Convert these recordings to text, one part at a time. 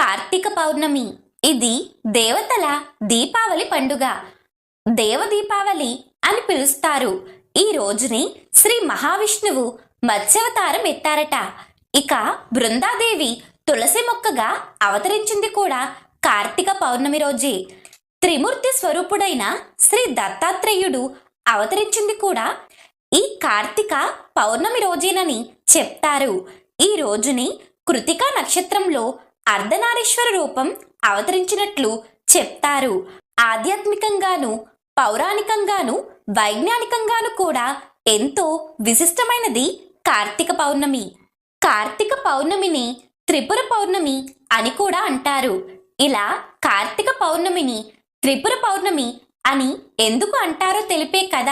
కార్తీక పౌర్ణమి. ఇది దేవతల దీపావళి పండుగ. దేవ దీపావళి అని పిలుస్తారు. ఈ రోజుని శ్రీ మహావిష్ణువు మత్స్యవతారం ఎత్తారట. ఇక బృందాదేవి తులసి మొక్కగా అవతరించింది కూడా కార్తీక పౌర్ణమి రోజే. త్రిమూర్తి స్వరూపుడైన శ్రీ దత్తాత్రేయుడు అవతరించింది కూడా ఈ కార్తీక పౌర్ణమి రోజేనని చెప్తారు. ఈ రోజుని కృతికా నక్షత్రంలో అర్ధనారీశ్వర రూపం అవతరించినట్లు చెప్తారు. ఆధ్యాత్మికంగాను పౌరాణికంగాను వైజ్ఞానికంగాను కూడా ఎంతో విశిష్టమైనది కార్తీక పౌర్ణమి. కార్తీక పౌర్ణమిని త్రిపుర పౌర్ణమి అని కూడా అంటారు. ఇలా కార్తీక పౌర్ణమిని త్రిపుర పౌర్ణమి అని ఎందుకు అంటారో తెలిపే కథ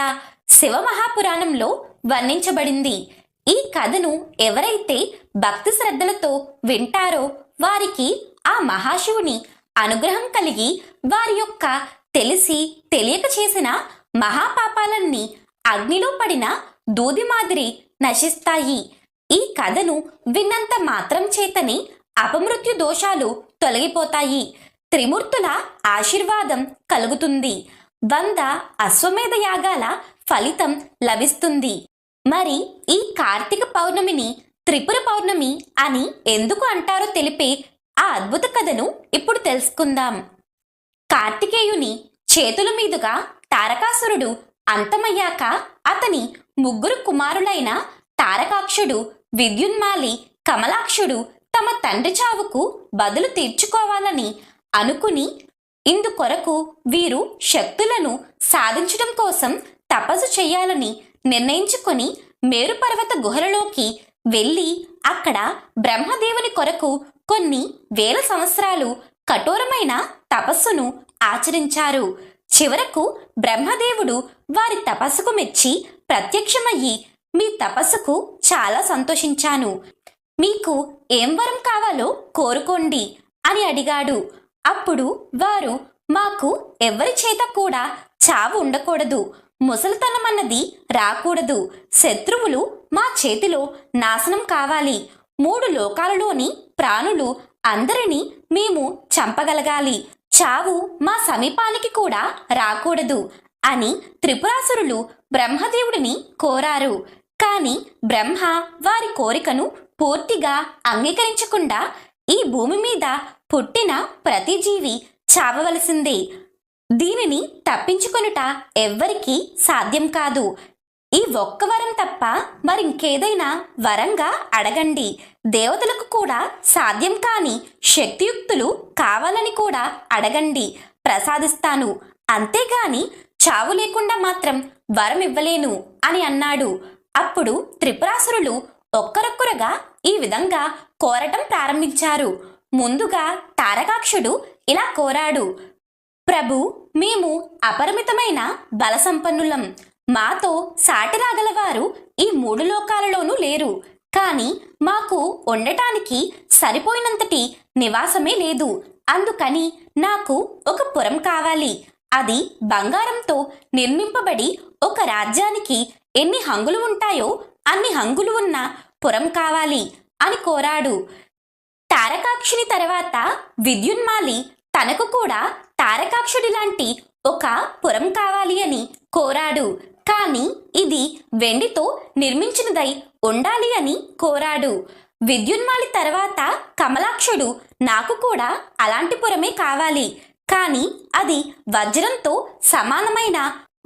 శివ మహాపురాణంలో వర్ణించబడింది. ఈ కథను ఎవరైతే భక్తి శ్రద్ధలతో వింటారో వారికి ఆ మహాశివుని అనుగ్రహం కలిగి వారి యొక్క తెలిసి తెలియక చేసిన మహాపాపాలన్నీ అగ్నిలో పడిన దూది మాదిరి నశిస్తాయి. ఈ కథను విన్నంత మాత్రం చేతని అపమృత్యు దోషాలు తొలగిపోతాయి. త్రిమూర్తుల ఆశీర్వాదం కలుగుతుంది. వంద అశ్వమేధ యాగాల ఫలితం లభిస్తుంది. మరి ఈ కార్తీక పౌర్ణమిని త్రిపుర పౌర్ణమి అని ఎందుకు అంటారో తెలిపే ఆ అద్భుత కథను ఇప్పుడు తెలుసుకుందాం. కార్తికేయుని చేతుల మీదుగా తారకాసురుడు అంతమయ్యాక అతని ముగ్గురు కుమారులైన తారకాక్షుడు విద్యున్మాలి కమలాక్షుడు తమ తండ్రి చావుకు బదులు తీర్చుకోవాలని అనుకుని ఇందుకొరకు వీరు శక్తులను సాధించడం కోసం తపస్సు చేయాలని నిర్ణయించుకొని మేరుపర్వత గుహలలోకి వెళ్ళి అక్కడ బ్రహ్మదేవుని కొరకు కొన్ని వేల సంవత్సరాలు కఠోరమైన తపస్సును ఆచరించారు. చివరకు బ్రహ్మదేవుడు వారి తపస్సుకు మెచ్చి ప్రత్యక్షమయ్యి మీ తపస్సుకు చాలా సంతోషించాను. మీకు ఏం వరం కావాలో కోరుకోండి అని అడిగాడు. అప్పుడు వారు మాకు ఎవరి చేత కూడా చావు ఉండకూడదు. ముసలితనం అన్నది రాకూడదు. శత్రువులు మా చేతిలో నాశనం కావాలి. మూడు లోకాలలోని ప్రాణులు అందరినీ మేము చంపగలగాలి. చావు మా సమీపానికి కూడా రాకూడదు అని త్రిపురాసురులు బ్రహ్మదేవుడిని కోరారు. కాని బ్రహ్మ వారి కోరికను పూర్తిగా అంగీకరించకుండా ఈ భూమి మీద పుట్టిన ప్రతి జీవి చావవలసిందే. దీనిని తప్పించుకొనుట ఎవ్వరికీ సాధ్యం కాదు. ఈ ఒక్క వరం తప్ప మరింకేదైనా వరంగా అడగండి. దేవతలకు కూడా సాధ్యం కాని శక్తియుక్తులు కావాలని కూడా అడగండి. ప్రసాదిస్తాను. అంతేగాని చావు లేకుండా మాత్రం వరం ఇవ్వలేను అని అన్నాడు. అప్పుడు త్రిపురాసురులు ఒక్కరొక్కరుగా ఈ విధంగా కోరటం ప్రారంభించారు. ముందుగా తారకాక్షుడు ఇలా కోరాడు. ప్రభు మేము అపరిమితమైన బలసంపన్నులం. మాతో సాటిరాగలవారు ఈ మూడు లోకాలలోనూ లేరు. కానీ మాకు ఉండటానికి సరిపోయినంతటి నివాసమే లేదు. అందుకని నాకు ఒక పురం కావాలి. అది బంగారంతో నిర్మింపబడి ఒక రాజ్యానికి ఎన్ని హంగులు ఉంటాయో అన్ని హంగులు ఉన్న పురం కావాలి అని కోరాడు. తారకాక్షుని తర్వాత విద్యున్మాలి తనకు కూడా తారకాక్షుడి లాంటి ఒక పురం కావాలి అని కోరాడు. కానీ ఇది వెండితో నిర్మించినదై ఉండాలి అని కోరాడు. విద్యున్మాలి తర్వాత కమలాక్షుడు నాకు కూడా అలాంటి పురమే కావాలి. కానీ అది వజ్రంతో సమానమైన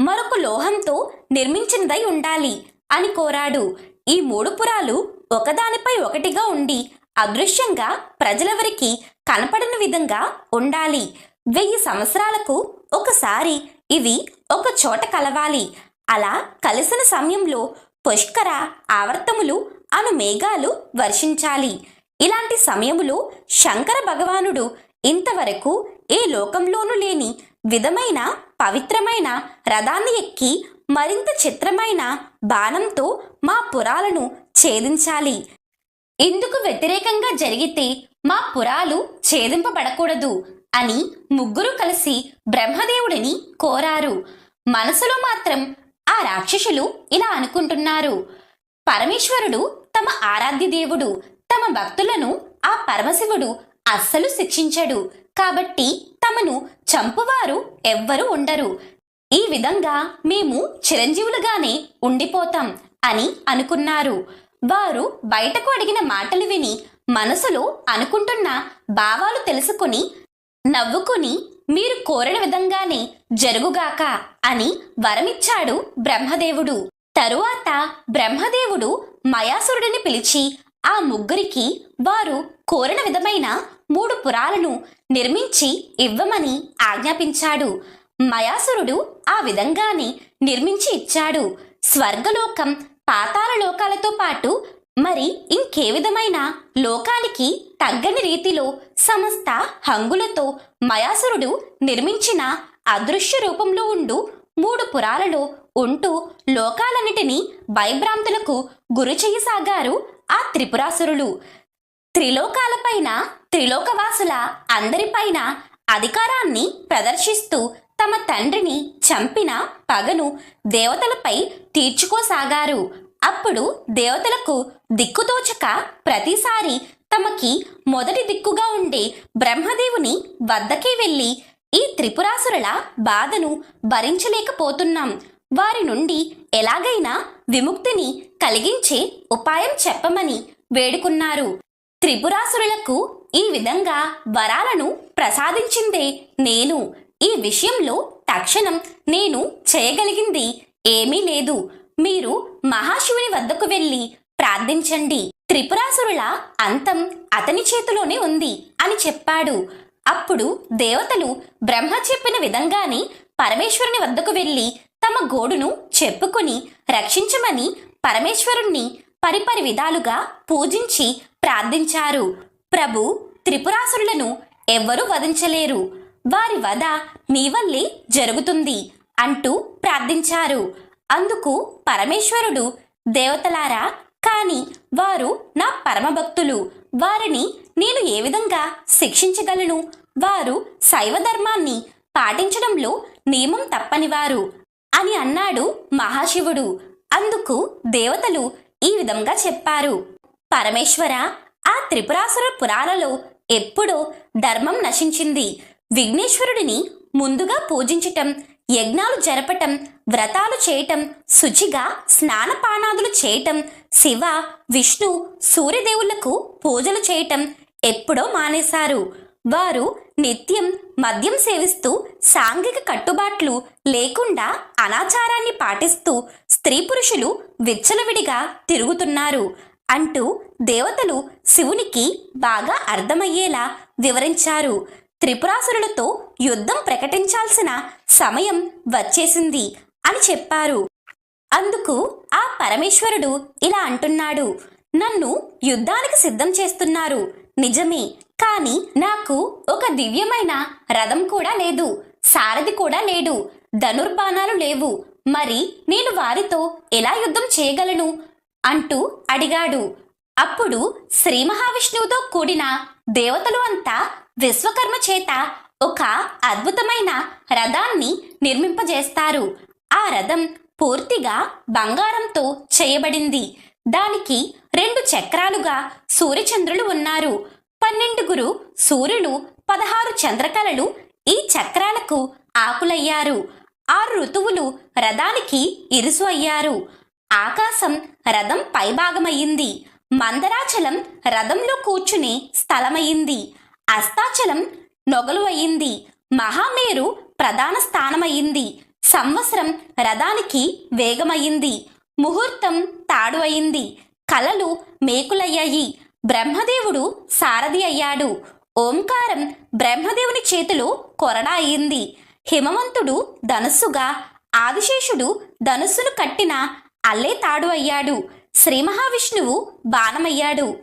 మరొక లోహంతో నిర్మించినదై ఉండాలి అని కోరాడు. ఈ మూడు పురాలు ఒకదానిపై ఒకటిగా ఉండి అదృశ్యంగా ప్రజలెవరికి కనపడని విధంగా ఉండాలి. వెయ్యి సంవత్సరాలకు ఒకసారి ఇవి ఒక చోట కలవాలి. అలా కలిసిన సమయంలో పుష్కర ఆవర్తములు అను మేఘాలు వర్షించాలి. ఇలాంటి సమయములో శంకర భగవానుడు ఇంతవరకు ఏ లోకంలోనూ లేని విధమైన పవిత్రమైన రథాన్ని ఎక్కి మరింత చిత్రమైన బాణంతో మా పురాలను ఛేదించాలి. ఇందుకు వ్యతిరేకంగా జరిగితే మా పురాలు ఛేదింపబడకూడదు. అని ముగ్గురు కలిసి బ్రహ్మదేవుడిని కోరారు. మనసులో మాత్రం ఆ రాక్షసులు ఇలా అనుకుంటున్నారు. పరమేశ్వరుడు తమ ఆరాధ్య దేవుడు తమ భక్తులను ఆ పరమశివుడు అస్సలు శిక్షించడు. కాబట్టి తమను చంపువారు ఎవ్వరూ ఉండరు. ఈ విధంగా మేము చిరంజీవులుగానే ఉండిపోతాం అని అనుకున్నారు. వారు బయటకు అడిగిన మాటలు విని మనసులో అనుకుంటున్న భావాలు తెలుసుకుని నవ్వుకుని మీరు కోరిన విధంగానే జరుగుగాక అని వరమిచ్చాడు బ్రహ్మదేవుడు. తరువాత బ్రహ్మదేవుడు మయాసురుడిని పిలిచి ఆ ముగ్గురికి వారు కోరిన విధమైన మూడు పురాలను నిర్మించి ఇవ్వమని ఆజ్ఞాపించాడు. మయాసురుడు ఆ విధంగానే నిర్మించి ఇచ్చాడు. స్వర్గలోకం పాతాళ లోకాలతో పాటు మరి ఇంకే విధమైన లోకానికి తగ్గని రీతిలో సమస్త హంగులతో మయాసురుడు నిర్మించిన అదృశ్య రూపంలో ఉండు మూడు పురాలలో ఉంటూ లోకాలన్నిటినీ భయభ్రాంతులకు గురి చేయసాగారు ఆ త్రిపురాసురులు. త్రిలోకాలపైన త్రిలోకవాసుల అందరిపైన అధికారాన్ని ప్రదర్శిస్తూ తమ తండ్రిని చంపిన పగను దేవతలపై తీర్చుకోసాగారు. అప్పుడు దేవతలకు దిక్కుతోచక ప్రతిసారి తమకి మొదటి దిక్కుగా ఉండే బ్రహ్మదేవుని వద్దకి వెళ్ళి ఈ త్రిపురాసురుల బాధను భరించలేకపోతున్నాం. వారి నుండి ఎలాగైనా విముక్తిని కలిగించే ఉపాయం చెప్పమని వేడుకున్నారు. త్రిపురాసురులకు ఈ విధంగా వరాలను ప్రసాదించిందే నేను. ఈ విషయంలో తక్షణం నేను చేయగలిగింది ఏమీ లేదు. మీరు మహాశివుని వద్దకు వెళ్ళి ప్రార్థించండి. త్రిపురాసురుల అంతం అతని చేతిలోనే ఉంది అని చెప్పాడు. అప్పుడు దేవతలు బ్రహ్మ చెప్పిన విధంగానే పరమేశ్వరుని వద్దకు వెళ్ళి తమ గోడును చెప్పుకుని రక్షించమని పరమేశ్వరుణ్ణి పరిపరి విధాలుగా పూజించి ప్రార్థించారు. ప్రభు త్రిపురాసురులను ఎవ్వరూ వధించలేరు. వారి వధ నీ వల్లే జరుగుతుంది అంటూ ప్రార్థించారు. అందుకు పరమేశ్వరుడు దేవతలారా కాని వారు నా పరమభక్తులు. వారిని నేను ఏ విధంగా శిక్షించగలను? వారు శైవ ధర్మాన్ని పాటించడంలో నియమం తప్పనివారు అని అన్నాడు మహాశివుడు. అందుకు దేవతలు ఈ విధంగా చెప్పారు. పరమేశ్వర ఆ త్రిపురాసుర పురాలలో ఎప్పుడో ధర్మం నశించింది. విఘ్నేశ్వరుడిని ముందుగా పూజించటం యజ్ఞాలు జరపటం వ్రతాలు చేయటం శుచిగా స్నానపానాదులు చేయటం శివ విష్ణు సూర్యదేవులకు పూజలు చేయటం ఎప్పుడో మానేశారు. వారు నిత్యం మద్యం సేవిస్తూ సాంఘిక కట్టుబాట్లు లేకుండా అనాచారాన్ని పాటిస్తూ స్త్రీ పురుషులు విచ్చలవిడిగా తిరుగుతున్నారు అంటూ దేవతలు శివునికి బాగా అర్థమయ్యేలా వివరించారు. త్రిపురాసురులతో యుద్ధం ప్రకటించాల్సిన సమయం వచ్చేసింది అని చెప్పారు. అందుకు ఆ పరమేశ్వరుడు ఇలా అంటున్నాడు నన్ను యుద్ధానికి సిద్ధం చేస్తున్నారు. నిజమే కానీ నాకు ఒక దివ్యమైన రథం కూడా లేదు సారథి కూడా లేడు ధనుర్బాణాలు లేవు. మరి నేను వారితో ఎలా యుద్ధం చేయగలను? అంటూ అడిగాడు. అప్పుడు శ్రీ మహావిష్ణువుతో కూడిన దేవతలు అంతా విశ్వకర్మ చేత ఒక అద్భుతమైన రథాన్ని నిర్మింపజేస్తారు. ఆ రథం పూర్తిగా బంగారంతో చేయబడింది. దానికి రెండు చక్రాలుగా సూర్యచంద్రులు ఉన్నారు. పన్నెండుగురు సూర్యులు పదహారు చంద్రకళలు ఈ చక్రాలకు ఆకులయ్యారు. ఆరు ఋతువులు రథానికి ఇరుసు అయ్యారు. ఆకాశం రథం పైభాగమయ్యింది. మందరాచలం రథంలో కూర్చునే స్థలమయ్యింది. అస్తాచలం నొగలు అయింది మహామేరు ప్రధాన స్థానమయ్యింది. సంవత్సరం రథానికి వేగమయ్యింది. ముహూర్తం తాడు అయింది కలలు మేకులయ్యాయి. బ్రహ్మదేవుడు సారథి అయ్యాడు. ఓంకారం బ్రహ్మదేవుని చేతిలో కొరడా అయింది హిమవంతుడు ధనుస్సుగా ఆదిశేషుడు ధనుస్సును కట్టిన అల్లే తాడు అయ్యాడు. శ్రీ మహావిష్ణువు బాణమయ్యాడు.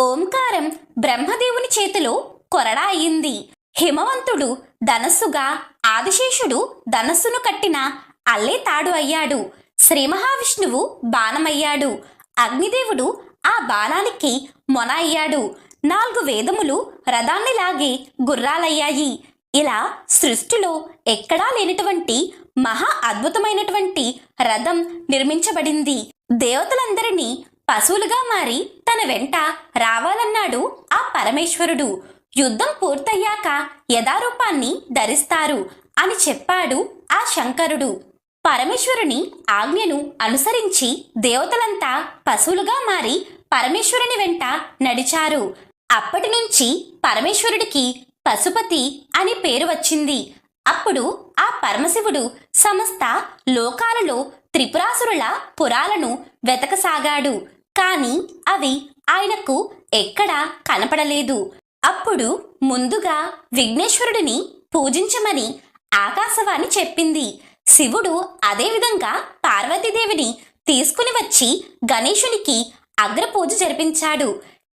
ఓంకారం బ్రహ్మదేవుని చేతిలో కొరడా అయింది. హిమవంతుడు ధనస్సుగా ఆదిశేషుడు ధనస్సును కట్టిన అల్లే తాడు అయ్యాడు. శ్రీ మహావిష్ణువు బాణమయ్యాడు. అగ్నిదేవుడు ఆ బాణానికి మొన అయ్యాడు నాలుగు వేదములు రథాన్ని లాగే గుర్రాలయ్యాయి. ఇలా సృష్టిలో ఎక్కడా లేనటువంటి మహా అద్భుతమైనటువంటి రథం నిర్మించబడింది. దేవతలందరినీ పశువులుగా మారి తన వెంట రావాలన్నాడు ఆ పరమేశ్వరుడు. యుద్ధం పూర్తయ్యాక యథారూపాన్ని ధరిస్తారు అని చెప్పాడు ఆ శంకరుడు. పరమేశ్వరుని ఆజ్ఞను అనుసరించి దేవతలంతా పశువులుగా మారి పరమేశ్వరుని వెంట నడిచారు. అప్పటి నుంచి పరమేశ్వరుడికి పశుపతి అని పేరు వచ్చింది. అప్పుడు ఆ పరమశివుడు సమస్త లోకాలలో త్రిపురాసురుల పురాలను వెతకసాగాడు. కాని అవి ఆయనకు ఎక్కడా కనపడలేదు. అప్పుడు ముందుగా విఘ్నేశ్వరుడిని పూజించమని ఆకాశవాణి చెప్పింది. శివుడు అదేవిధంగా పార్వతీదేవిని తీసుకుని వచ్చి గణేశునికి అగ్రపూజ జరిపించాడు.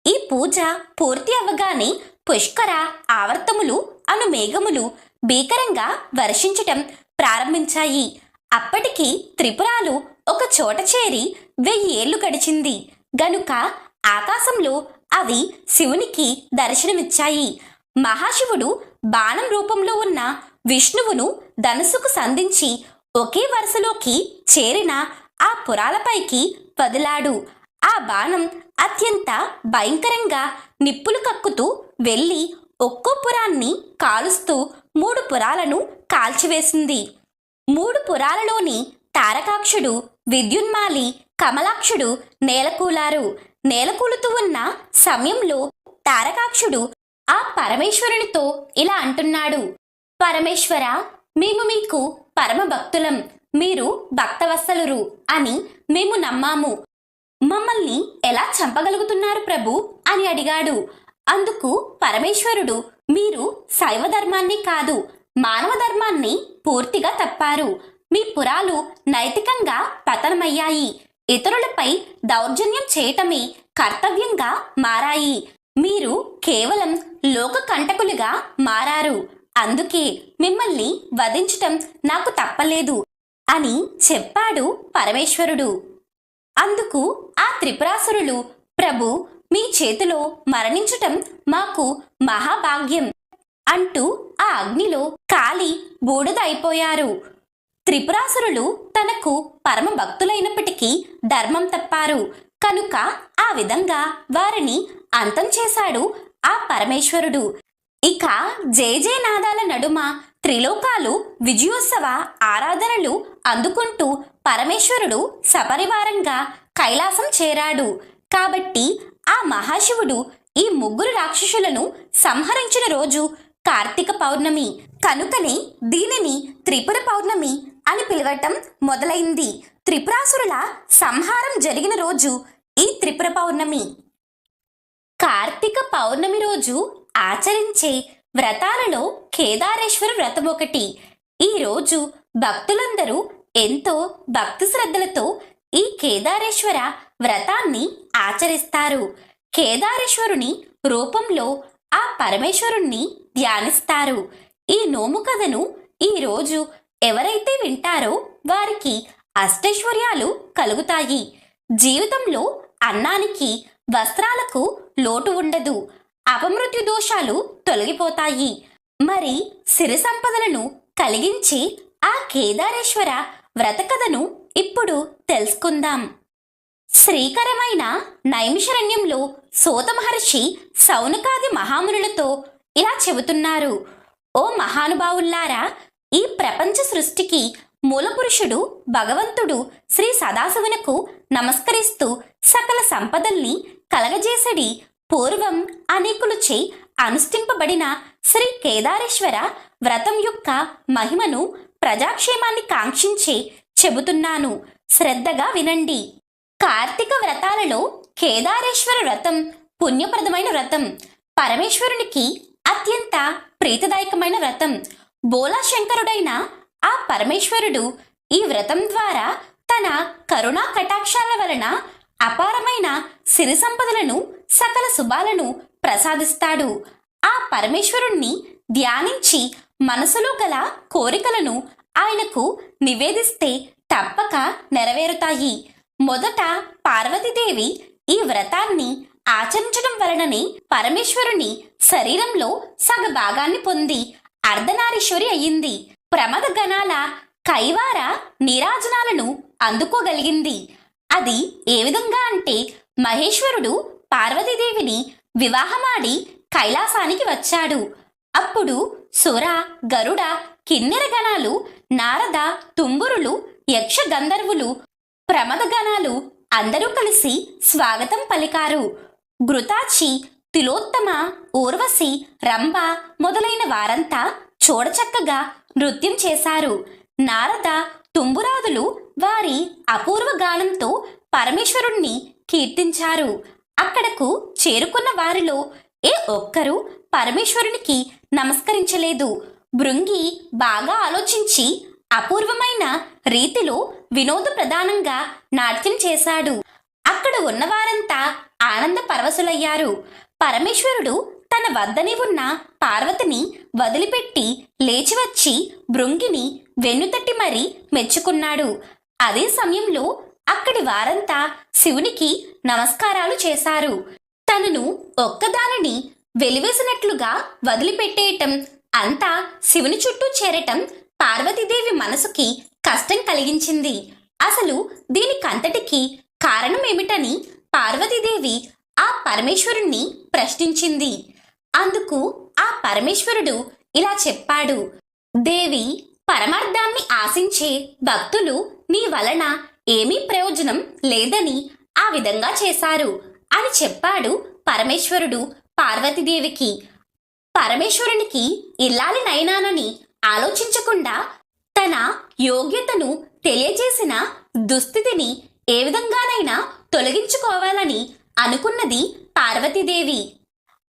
ఈ పూజ పూర్తి అవ్వగానే పుష్కర ఆవర్తములు అను మేఘములు భీకరంగా వర్షించటం ప్రారంభించాయి. అప్పటికి త్రిపురాలు ఒక చోట చేరి వెయ్యేళ్ళు గడిచింది. గనుక ఆకాశంలో అవి శివునికి దర్శనమిచ్చాయి. మహాశివుడు బాణం రూపంలో ఉన్న విష్ణువును ధనుసుకు సంధించి ఒకే వరుసలోకి చేరిన ఆ పురాలపైకి వదిలాడు. ఆ బాణం అత్యంత భయంకరంగా నిప్పులు కక్కుతూ వెళ్ళి ఒక్కో పురాన్ని కాలుస్తూ మూడు పురాలను కాల్చివేసింది. మూడు పురాలలోని తారకాక్షుడు విద్యున్మాలి కమలాక్షుడు నేలకూలారు. నేలకూలుతూ ఉన్న సమయంలో తారకాక్షుడు ఆ పరమేశ్వరునితో ఇలా అంటున్నాడు. పరమేశ్వర మేము మీకు పరమ భక్తులం మీరు భక్తవత్సలురు అని మేము నమ్మాము. మమ్మల్ని ఎలా చంపగలుగుతున్నారు ప్రభు? అని అడిగాడు. అందుకు పరమేశ్వరుడు మీరు శైవ ధర్మాన్ని కాదు మానవ ధర్మాన్ని పూర్తిగా తప్పారు. మీ పురాలు నైతికంగా పతనమయ్యాయి. ఇతరులపై దౌర్జన్యం చేయటమే కర్తవ్యంగా మారాయి. మీరు కేవలం లోక కంటకులుగా మారారు. అందుకే మిమ్మల్ని వధించటం నాకు తప్పలేదు అని చెప్పాడు పరమేశ్వరుడు. అందుకు ఆ త్రిపురాసురులు ప్రభు మీ చేతిలో మరణించటం మాకు మహాభాగ్యం అంటూ ఆ అగ్నిలో కాలి బూడిద అయిపోయారు. త్రిపురాసురులు తనకు పరమ భక్తులైనప్పటికీ ధర్మం తప్పారు. కనుక ఆ విధంగా వారిని అంతం చేశాడు ఆ పరమేశ్వరుడు. ఇక జయ జయ నాదాల నడుమ త్రిలోకాలు విజయోత్సవ ఆరాధనలు అందుకుంటూ పరమేశ్వరుడు సపరివారంగా కైలాసం చేరాడు. కాబట్టి ఆ మహాశివుడు ఈ ముగ్గురు రాక్షసులను సంహరించిన రోజు కార్తీక పౌర్ణమి. కనుకనే దీనిని త్రిపుర పౌర్ణమి అని పిలవటం మొదలైంది. త్రిపురాసురుల సంహారం జరిగిన రోజు ఈ త్రిపుర పౌర్ణమి. కార్తీక పౌర్ణమి రోజు ఆచరించే వ్రతాలలో కేదారేశ్వర వ్రతం ఒకటి. ఈ రోజు భక్తులందరూ ఎంతో భక్తి శ్రద్ధలతో ఈ కేదారేశ్వర వ్రతాన్ని ఆచరిస్తారు. కేదారేశ్వరుని రూపంలో ఆ పరమేశ్వరుణ్ణి ధ్యానిస్తారు. ఈ నోము కథను ఈ రోజు ఎవరైతే వింటారో వారికి అష్టైశ్వర్యాలు కలుగుతాయి. జీవితంలో అన్నానికి వస్త్రాలకు లోటు ఉండదు. అపమృత్యు దోషాలు తొలగిపోతాయి. మరి సిరి సంపదలను కలిగించి ఆ కేదారేశ్వర వ్రత కథను ఇప్పుడు తెలుసుకుందాం. శ్రీకరమైన నైమిషరణ్యంలో సోత మహర్షి సౌనకాది మహామునులతో ఇలా చెబుతున్నారు. ఓ మహానుభావుల్లారా ఈ ప్రపంచ సృష్టికి మూలపురుషుడు భగవంతుడు శ్రీ సదాశివునకు నమస్కరిస్తూ సకల సంపదల్ని కలగజేసడి పూర్వం అనేకులుచే అనుష్ఠింపబడిన శ్రీ కేదారేశ్వర వ్రతం యొక్క మహిమను ప్రజాక్షేమాన్ని కాంక్షించే చెబుతున్నాను. శ్రద్ధగా వినండి. కార్తీక వ్రతాలలో కేదారేశ్వర వ్రతం పుణ్యప్రదమైన వ్రతం పరమేశ్వరునికి అత్యంత ప్రీతిదాయకమైన వ్రతం బోలాశంకరుడైన ఆ పరమేశ్వరుడు ఈ వ్రతం ద్వారా తన కరుణా కటాక్షాల వలన అపారమైన సిరి సంపదలను సకల శుభాలను ప్రసాదిస్తాడు. ఆ పరమేశ్వరుణ్ణి ధ్యానించి మనసులో గల కోరికలను ఆయనకు నివేదిస్తే తప్పక నెరవేరుతాయి. మొదట పార్వతీదేవి ఈ వ్రతాన్ని ఆచరించడం వలననే పరమేశ్వరుని శరీరంలో సగ భాగాన్ని పొంది అర్ధనారీశ్వరి అయ్యింది. ప్రమద గణాల కైవార నీరాజనాలను అందుకోగలిగింది. అది ఏ విధంగా అంటే మహేశ్వరుడు పార్వతీదేవిని వివాహమాడి కైలాసానికి వచ్చాడు. అప్పుడు సుర గరుడ కిన్నెర గణాలు నారద తుంబురులు యక్ష గంధర్వులు ప్రమద గణాలు అందరూ కలిసి స్వాగతం పలికారు. గృతాచి తిలోత్తమ ఊర్వశి రంభ మొదలైన వారంతా చూడచక్కగా నృత్యం చేశారు. నారద తుంబురాదులు వారి అపూర్వ గానంతో పరమేశ్వరుణ్ణి కీర్తించారు. అక్కడకు చేరుకున్న వారిలో ఏ ఒక్కరూ పరమేశ్వరునికి నమస్కరించలేదు. భృంగి బాగా ఆలోచించి అపూర్వమైన రీతిలో వినోద ప్రధానంగా నాట్యం చేశాడు. అక్కడ ఉన్నవారంతా ఆనంద పరవశులయ్యారు. పరమేశ్వరుడు తన వద్దని ఉన్న పార్వతిని వదిలిపెట్టి లేచివచ్చి భృంగిని వెన్నుతట్టి మరీ మెచ్చుకున్నాడు. అదే సమయంలో అక్కడి వారంతా శివునికి నమస్కారాలు చేశారు. తనను ఒక్కదానిని వెలివేసినట్లుగా వదిలిపెట్టేయటం అంతా శివుని చుట్టూ చేరటం పార్వతీదేవి మనసుకి కష్టం కలిగించింది. అసలు దీనికంతటికి కారణమేమిటని పార్వతీదేవి ఆ పరమేశ్వరుణ్ణి ప్రశ్నించింది. అందుకు ఆ పరమేశ్వరుడు ఇలా చెప్పాడు. దేవి పరమార్థాన్ని ఆశించే భక్తులు నీ వలన ఏమీ ప్రయోజనం లేదని ఆ విధంగా చేశారు అని చెప్పాడు పరమేశ్వరుడు పార్వతీదేవికి. పరమేశ్వరునికి ఇల్లాలి నయనానని ఆలోచించకుండా తన యోగ్యతను తెలియజేసిన దుస్థితిని ఏ విధంగానైనా తొలగించుకోవాలని అనుకున్నది పార్వతీదేవి.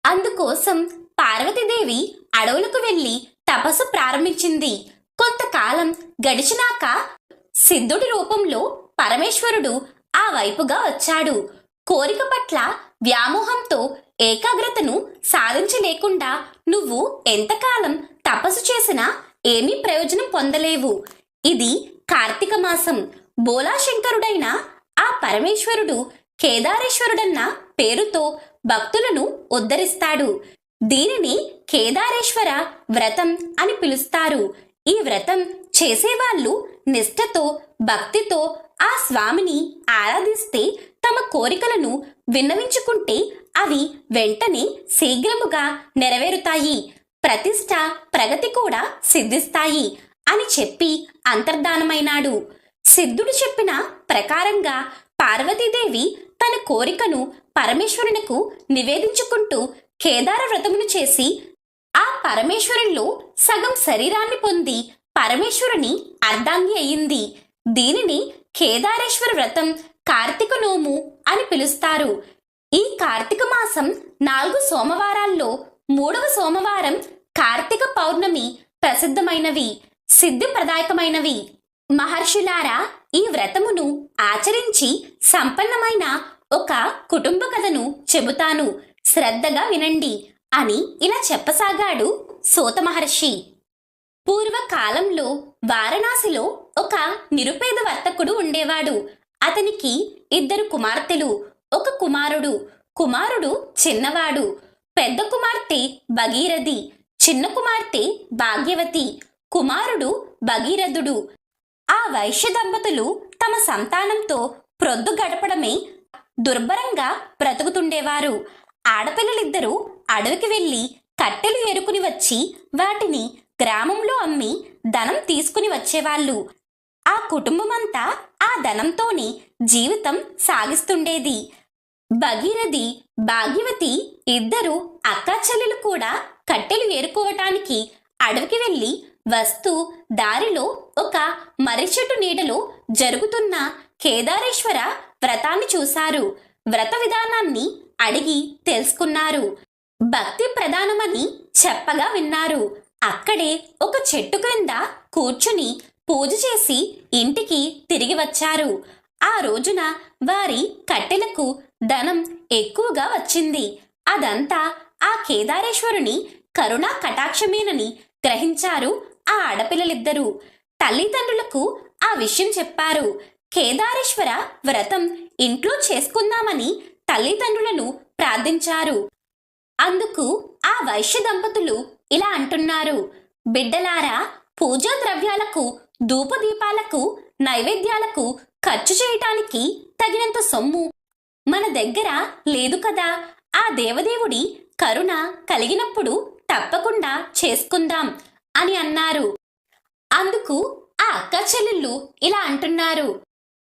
అందుకోసం పార్వతీదేవి అడవులకు వెళ్ళి తపస్సు ప్రారంభించింది. కొంతకాలం గడిచినాక సిద్ధుడి రూపంలో పరమేశ్వరుడు ఆ వైపుగా వచ్చాడు. కోరిక పట్ల వ్యామోహంతో ఏకాగ్రతను సాధించలేకుండా నువ్వు ఎంతకాలం తపస్సు చేసినా ఏమీ ప్రయోజనం పొందలేవు. ఇది కార్తీక మాసం. బోలాశంకరుడైన ఆ పరమేశ్వరుడు కేదారేశ్వరుడన్న పేరుతో భక్తులను ఉద్ధరిస్తాడు. దీనిని కేదారేశ్వర వ్రతం అని పిలుస్తారు. ఈ వ్రతం చేసేవాళ్ళు నిష్ఠతో భక్తితో ఆ స్వామిని ఆరాధిస్తే తమ కోరికలను విన్నవించుకుంటే అవి వెంటనే శీఘ్రముగా నెరవేరుతాయి. ప్రతిష్ట ప్రగతి కూడా సిద్ధిస్తాయి అని చెప్పి అంతర్ధానమైనాడు. సిద్ధుడు చెప్పిన ప్రకారంగా పార్వతీదేవి తన కోరికను పరమేశ్వరునికు నివేదించుకుంటూ కేదార వ్రతమును చేసి ఆ పరమేశ్వరుల్లో సగం శరీరాన్ని పొంది పరమేశ్వరుని అర్ధాంగి అయింది. దీనిని కేదారేశ్వర వ్రతం కార్తీక నోము అని పిలుస్తారు. ఈ కార్తీక మాసం నాలుగు సోమవారాల్లో మూడవ సోమవారం కార్తీక పౌర్ణమి ప్రసిద్ధమైనవి సిద్ధి ప్రదాయకమైనవి. మహర్షులారా ఈ వ్రతమును ఆచరించి సంపన్నమైన ఒక కుటుంబ కథను చెబుతాను. శ్రద్ధగా వినండి అని ఇలా చెప్పసాగాడు సోత మహర్షి. పూర్వకాలంలో వారణాసిలో ఒక నిరుపేద వర్తకుడు ఉండేవాడు. అతనికి ఇద్దరు కుమార్తెలు. ఒక కుమారుడు. కుమారుడు చిన్నవాడు. పెద్ద కుమార్తె భగీరథి. చిన్న కుమార్తె భాగ్యవతి. కుమారుడు భగీరథుడు. ఆ వైశ్య దంపతులు తమ సంతానంతో ప్రొద్దు గడపడమే దుర్భరంగా బ్రతుకుతుండేవారు. ఆడపిల్లలిద్దరూ అడవికి వెళ్ళి కట్టెలు ఎరుకుని వచ్చి వాటిని గ్రామంలో అమ్మి ధనం తీసుకుని వచ్చేవాళ్ళు. ఆ కుటుంబమంతా ఆ ధనంతోనే జీవితం సాగిస్తుండేది. భగీరథి భాగ్యవతి ఇద్దరు అక్కాచెల్లెలు కూడా కట్టెలు ఏరుకోవటానికి అడవికి వెళ్ళి వస్తూ దారిలో ఒక మర్రిచెట్టు నీడలో జరుగుతున్న కేదారేశ్వర వ్రతాన్ని చూశారు. వ్రత విధానాన్ని అడిగి తెలుసుకున్నారు. భక్తి ప్రధానమని చెప్పగా విన్నారు. అక్కడే ఒక చెట్టు క్రింద కూర్చుని పూజ చేసి ఇంటికి తిరిగి వచ్చారు. ఆ రోజున వారి కట్టెలకు ధనం ఎక్కువగా వచ్చింది. అదంతా ఆ కేదారేశ్వరుని కరుణా కటాక్షమేనని గ్రహించారు ఆ ఆడపిల్లలిద్దరూ తల్లిదండ్రులకు ఆ విషయం చెప్పారు. కేదారేశ్వర వ్రతం ఇంట్లో చేసుకుందామని తల్లిదండ్రులను ప్రార్థించారు. అందుకు ఆ వైశ్య దంపతులు ఇలా అంటున్నారు. బిడ్డలారా పూజా ద్రవ్యాలకు ధూపదీపాలకు నైవేద్యాలకు ఖర్చు చేయటానికి తగినంత సొమ్ము మన దగ్గర లేదు కదా. ఆ దేవదేవుడి కరుణ కలిగినప్పుడు తప్పకుండా చేసుకుందాం. అని అన్నారు. అందుకు ఆ అక్క చెల్లెళ్ళు ఇలా అంటున్నారు.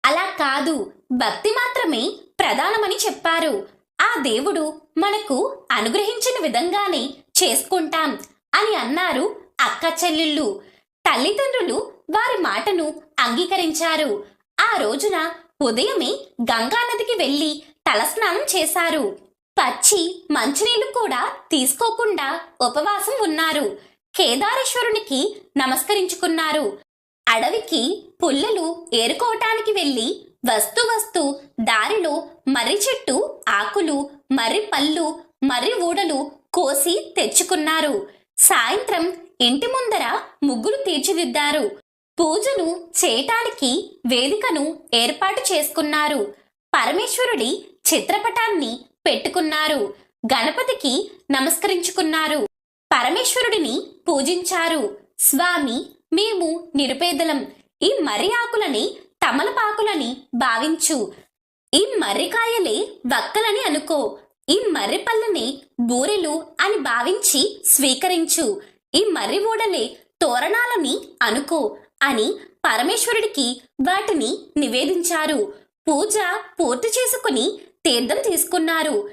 అలా కాదు భక్తి మాత్రమే ప్రధానమని చెప్పారు. ఆ దేవుడు మనకు అనుగ్రహించిన విధంగానే చేసుకుంటాం అని అన్నారు అక్క చెల్లెళ్ళు తల్లిదండ్రులు వారి మాటను అంగీకరించారు. ఆ రోజున ఉదయమే గంగా నదికి వెళ్ళి తలస్నానం చేశారు. పచ్చి మంచినీళ్ళు కూడా తీసుకోకుండా ఉపవాసం ఉన్నారు. కేదారేశ్వరునికి నమస్కరించుకున్నారు. అడవికి పుల్లలు ఏరుకోవటానికి వెళ్ళి వస్తూ వస్తూ దారిలో మర్రి చెట్టు ఆకులు మర్రి పళ్ళు మర్రి ఊడలు కోసి తెచ్చుకున్నారు. సాయంత్రం ఇంటి ముందర ముగ్గులు తీర్చిదిద్దారు. పూజను చేయటానికి వేదికను ఏర్పాటు చేసుకున్నారు. పరమేశ్వరుడి చిత్రపటాన్ని పెట్టుకున్నారు. గణపతికి నమస్కరించుకున్నారు. పరమేశ్వరుడిని పూజించారు. స్వామి మేము నిరుపేదలం. ఈ మర్రి ఆకులని తమలపాకులని భావించు. ఈ మర్రికాయలే వక్కలని అనుకో. ఈ మర్రి పళ్ళని బూరెలు అని భావించి స్వీకరించు. ఈ మర్రి ఓడలే తోరణాలని అనుకో అని పరమేశ్వరుడికి వాటిని నివేదించారు. పూజ పూర్తి చేసుకుని తీర్థం తీసుకున్నారు.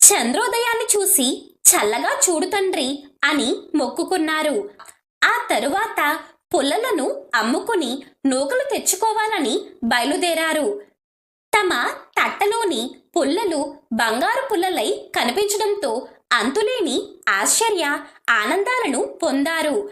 చంద్రోదయాన్ని చూసి చల్లగా చూడు తండ్రి అని మొక్కుకున్నారు. ఆ తరువాత పుల్లలను అమ్ముకుని నూకలు తెచ్చుకోవాలని బయలుదేరారు. తమ తట్టలోని పుల్లలు బంగారు పుల్లలై కనిపించడంతో అంతులేని ఆశ్చర్య ఆనందాలను పొందారు.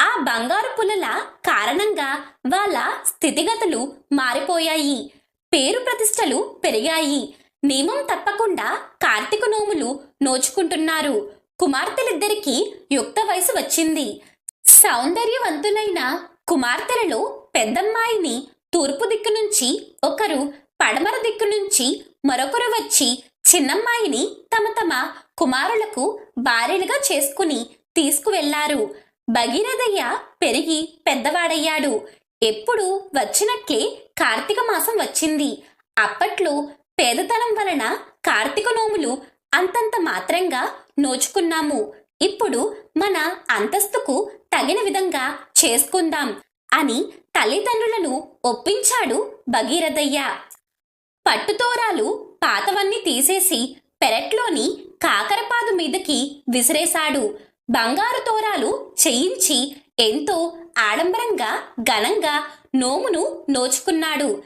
ఆ బంగారు పుల్లల కారణంగా వాళ్ళ స్థితిగతులు మారిపోయాయి. పేరు ప్రతిష్టలు పెరిగాయి. నియమం తప్పకుండా కార్తీక నోములు నోచుకుంటున్నారు. కుమార్తెలిద్దరికీ యుక్త వయసు వచ్చింది. సౌందర్యవంతులైన కుమార్తెలలో పెద్దమ్మాయిని తూర్పు దిక్కు నుంచి ఒకరు పడమర దిక్కు నుంచి మరొకరు వచ్చి చిన్నమ్మాయిని తమ తమ కుమారులకు భార్యలుగా చేసుకుని తీసుకువెళ్ళారు. భగీరథయ్య పెరిగి పెద్దవాడయ్యాడు. ఎప్పుడు వచ్చినట్లే కార్తీక మాసం వచ్చింది. అప్పట్లో పేదతనం వలన కార్తీక నోములు అంతంత మాత్రంగా నోచుకున్నాము. ఇప్పుడు మన అంతస్తుకు తగిన విధంగా చేసుకుందాం అని తల్లిదండ్రులను ఒప్పించాడు భగీరథయ్య. పట్టుతోరాలు పాతవన్నీ తీసేసి పెరట్లోని కాకరపాదు మీదకి విసిరేశాడు. బంగారు తోరాలు చేయించి ఎంతో ఆడంబరంగా ఘనంగా నోమును నోచుకున్నాడు.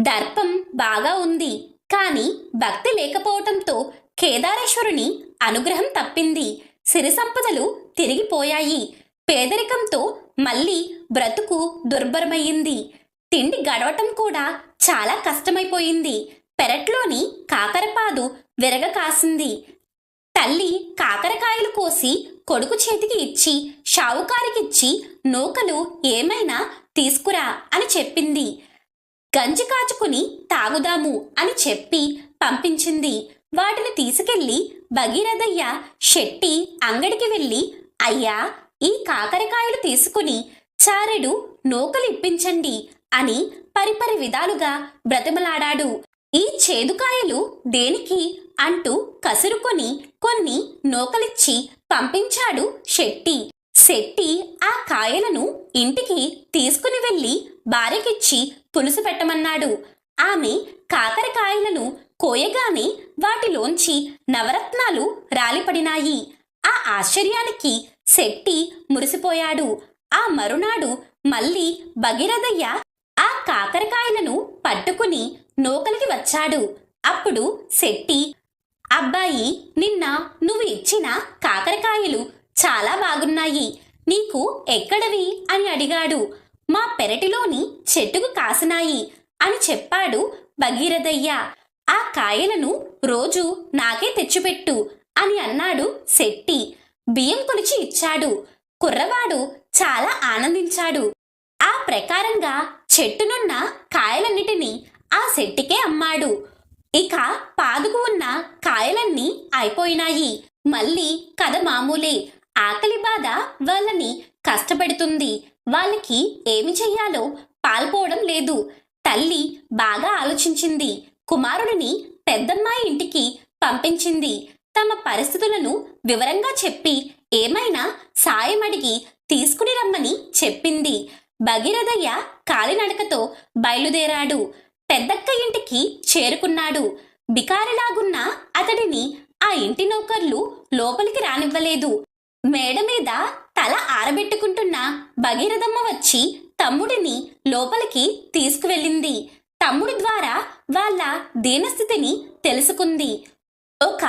దర్పం బాగా ఉంది. కానీ భక్తి లేకపోవటంతో కేదారేశ్వరుని అనుగ్రహం తప్పింది. సిరి సంపదలు తిరిగిపోయాయి. పేదరికంతో మళ్ళీ బ్రతుకు దుర్భరమయ్యింది తిండి గడవటం కూడా చాలా కష్టమైపోయింది. పెరట్లోని కాకరపాదు విరగ కాసింది. తల్లి కాకరకాయలు కోసి కొడుకు చేతికి ఇచ్చి షావుకారికిచ్చి నూకలు ఏమైనా తీసుకురా అని చెప్పింది. గంజి కాచుకుని తాగుదాము అని చెప్పి పంపించింది. వాటిని తీసుకెళ్ళి భగీరథయ్య శెట్టి అంగడికి వెళ్ళి అయ్యా ఈ కాకరకాయలు తీసుకుని చారెడు నూకలిప్పించండి అని పరిపరి విధాలుగా బ్రతిమలాడాడు. ఈ చేదుకాయలు దేనికి అంటూ కసురుకొని కొన్ని నూకలిచ్చి పంపించాడు శెట్టి శెట్టి ఆ కాయలను ఇంటికి తీసుకుని వెళ్ళి భార్యకిచ్చి పులుసు పెట్టమన్నాడు. ఆమె కాకరకాయలను కోయగానే వాటిలోంచి నవరత్నాలు రాలిపడినాయి. ఆ ఆశ్చర్యానికి శెట్టి మురిసిపోయాడు. ఆ మరునాడు మళ్ళీ భగీరథయ్య ఆ కాకరకాయలను పట్టుకుని నూకలికి వచ్చాడు. అప్పుడు శెట్టి అబ్బాయి నిన్న నువ్వు ఇచ్చిన కాకరకాయలు చాలా బాగున్నాయి. నీకు ఎక్కడవి? అని అడిగాడు. మా పెరటిలోని చెట్టుకు కాసినాయి అని చెప్పాడు భగీరథయ్య. ఆ కాయలను రోజు నాకే తెచ్చిపెట్టు అని అన్నాడు శెట్టి. బియ్యం కొలిచి ఇచ్చాడు. కుర్రవాడు చాలా ఆనందించాడు. ఆ ప్రకారంగా చెట్టునున్న కాయలన్నిటినీ ఆ శెట్టికే అమ్మాడు. ఇక పాదుకు ఉన్న కాయలన్నీ అయిపోయినాయి. మళ్ళీ కథ మామూలే. ఆకలి బాధ వాళ్ళని కష్టపెడుతుంది. వాళ్ళకి ఏమి చెయ్యాలో పాల్పోవడం లేదు. తల్లి బాగా ఆలోచించింది. కుమారుడిని పెద్దమ్మాయి ఇంటికి పంపించింది. తమ పరిస్థితులను వివరంగా చెప్పి ఏమైనా సాయం అడిగి తీసుకుని రమ్మని చెప్పింది. భగీరథయ్య కాలినడకతో బయలుదేరాడు. పెద్దక్క ఇంటికి చేరుకున్నాడు. బికారిలాగున్న అతడిని ఆ ఇంటి నౌకర్లు లోపలికి రానివ్వలేదు. మేడ మీద తల ఆరబెట్టుకుంటున్న భగీరథమ్మ వచ్చి తమ్ముడిని లోపలికి తీసుకువెళ్ళింది. తమ్ముడి ద్వారా వాళ్ళ దీనస్థితిని తెలుసుకుంది. ఒక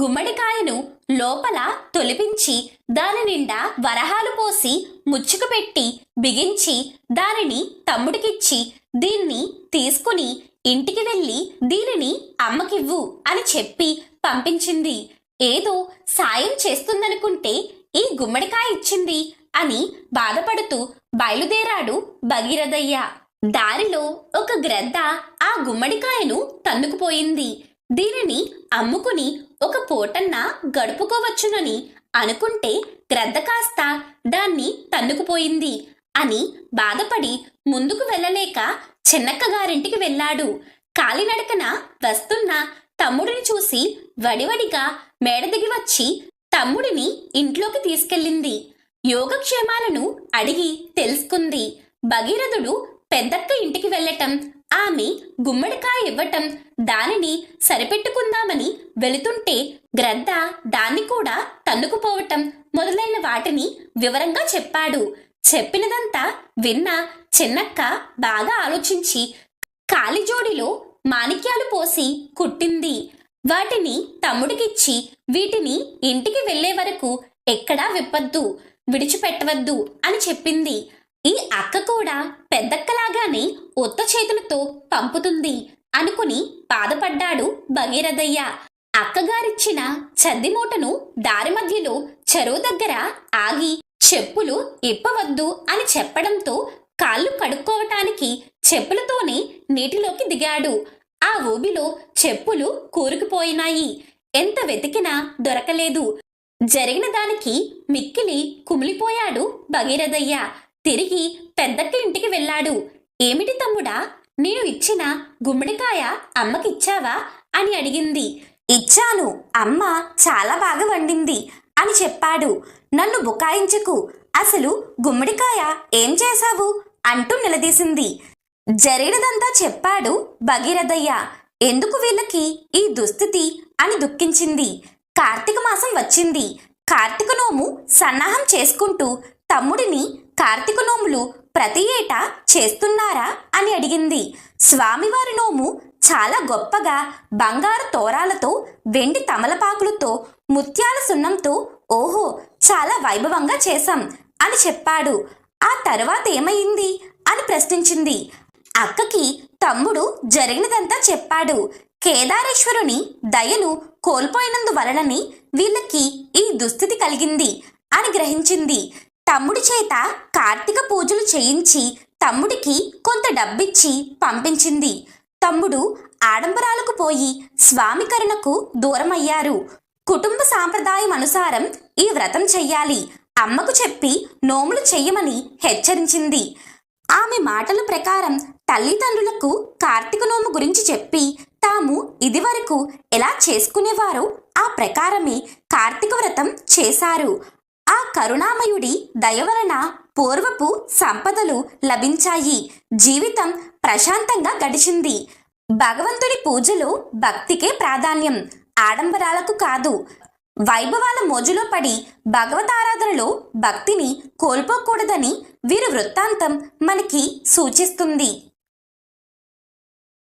గుమ్మడికాయను లోపల తొలిపించి దాని నిండా వరహాలు పోసి ముచ్చుకు పెట్టి బిగించి దానిని తమ్ముడికిచ్చి దీన్ని తీసుకుని ఇంటికి వెళ్ళి దీనిని అమ్మకివ్వు అని చెప్పి పంపించింది. ఏదో సాయం చేస్తుందనుకుంటే ఈ గుమ్మడికాయ ఇచ్చింది అని బాధపడుతూ బయలుదేరాడు భగీరథయ్య. దారిలో ఒక గ్రద్ద ఆ గుమ్మడికాయను తన్నుకుపోయింది. దీనిని అమ్ముకుని ఒక పూటన్న గడుపుకోవచ్చునని అనుకుంటే గ్రద్ద కాస్త దాన్ని తన్నుకుపోయింది అని బాధపడి ముందుకు వెళ్ళలేక చిన్నక్క గారింటికి వెళ్ళాడు. కాలినడకన వస్తున్న తమ్ముడిని చూసి వడివడిగా మేడ దిగి వచ్చి తమ్ముడిని ఇంట్లోకి తీసుకెళ్ళింది. యోగక్షేమాలను అడిగి తెలుసుకుంది. భగీరథుడు పెద్దక్క ఇంటికి వెళ్ళటం ఆమె గుమ్మడికాయ ఇవ్వటం దానిని సరిపెట్టుకుందామని వెళుతుంటే గ్రద్ద దాన్ని కూడా తన్నుకుపోవటం మొదలైన వాటిని వివరంగా చెప్పాడు. చెప్పినదంతా విన్న చిన్నక్క బాగా ఆలోచించి కాలిజోడిలో మాణిక్యాలు పోసి కుట్టింది. వాటిని తమ్ముడికిచ్చి వీటిని ఇంటికి వెళ్ళే వరకు ఎక్కడా విప్పద్దు విడిచిపెట్టవద్దు అని చెప్పింది. ఈ అక్క కూడా పెద్దక్కలాగానే ఉత్త చేతులతో పంపుతుంది అనుకుని బాధపడ్డాడు భగీరథయ్య. అక్కగారిచ్చిన చద్ది మూటను దారి మధ్యలో చెరువు దగ్గర ఆగి చెప్పులు ఇప్పవద్దు అని చెప్పడంతో కాళ్ళు కడుక్కోవటానికి చెప్పులతోనే నీటిలోకి దిగాడు. ఆ ఊబిలో చెప్పులు కూరుకుపోయినాయి. ఎంత వెతికినా దొరకలేదు. జరిగిన దానికి మిక్కిలి కుమిలిపోయాడు భగీరథయ్య. తిరిగి పెద్దక్క ఇంటికి వెళ్ళాడు. ఏమిటి తమ్ముడా నేను ఇచ్చిన గుమ్మడికాయ అమ్మకిచ్చావా? అని అడిగింది. ఇచ్చాను. అమ్మ చాలా బాగా వండింది అని చెప్పాడు. నన్ను బుకాయించకు. అసలు గుమ్మడికాయ ఏం చేశావు? అంటూ నిలదీసింది. జరిగినదంతా చెప్పాడు భగీరథయ్య. ఎందుకు వీళ్ళకి ఈ దుస్థితి అని దుఃఖించింది. కార్తీక మాసం వచ్చింది. కార్తీక నోము సన్నాహం చేసుకుంటూ తమ్ముడిని కార్తీక నోములు ప్రతి ఏటా చేస్తున్నారా అని అడిగింది. స్వామివారి నోము చాలా గొప్పగా బంగారు తోరాలతో వెండి తమలపాకులతో ముత్యాల సున్నంతో ఓహో చాలా వైభవంగా చేశాం అని చెప్పాడు. ఆ తర్వాత ఏమైంది అని ప్రశ్నించింది. అక్కకి తమ్ముడు జరిగినదంతా చెప్పాడు. కేదారేశ్వరుని దయను కోల్పోయినందువలనని వీళ్ళకి ఈ దుస్థితి కలిగింది అని గ్రహించింది. తమ్ముడి చేత కార్తీక పూజలు చేయించి తమ్ముడికి కొంత డబ్బిచ్చి పంపించింది. తమ్ముడు ఆడంబరాలకు పోయి స్వామికరుణకు దూరమయ్యారు. కుటుంబ సాంప్రదాయం అనుసారం ఈ వ్రతం చెయ్యాలి అమ్మకు చెప్పి నోములు చెయ్యమని హెచ్చరించింది. ఆమె మాటల ప్రకారం తల్లిదండ్రులకు కార్తీక నోము గురించి చెప్పి తాము ఇదివరకు ఎలా చేసుకునేవారో ఆ ప్రకారమే కార్తీక వ్రతం చేశారు. ఆ కరుణామయుడి దయ వలన పూర్వపు సంపదలు లభించాయి. జీవితం ప్రశాంతంగా గడిచింది. భగవంతుడి పూజలో భక్తికే ప్రాధాన్యం. ఆడంబరాలకు కాదు. వైభవాల మోజులో పడి భగవతారాధనలో భక్తిని కోల్పోకూడదని వీరి వృత్తాంతం మనకి సూచిస్తుంది.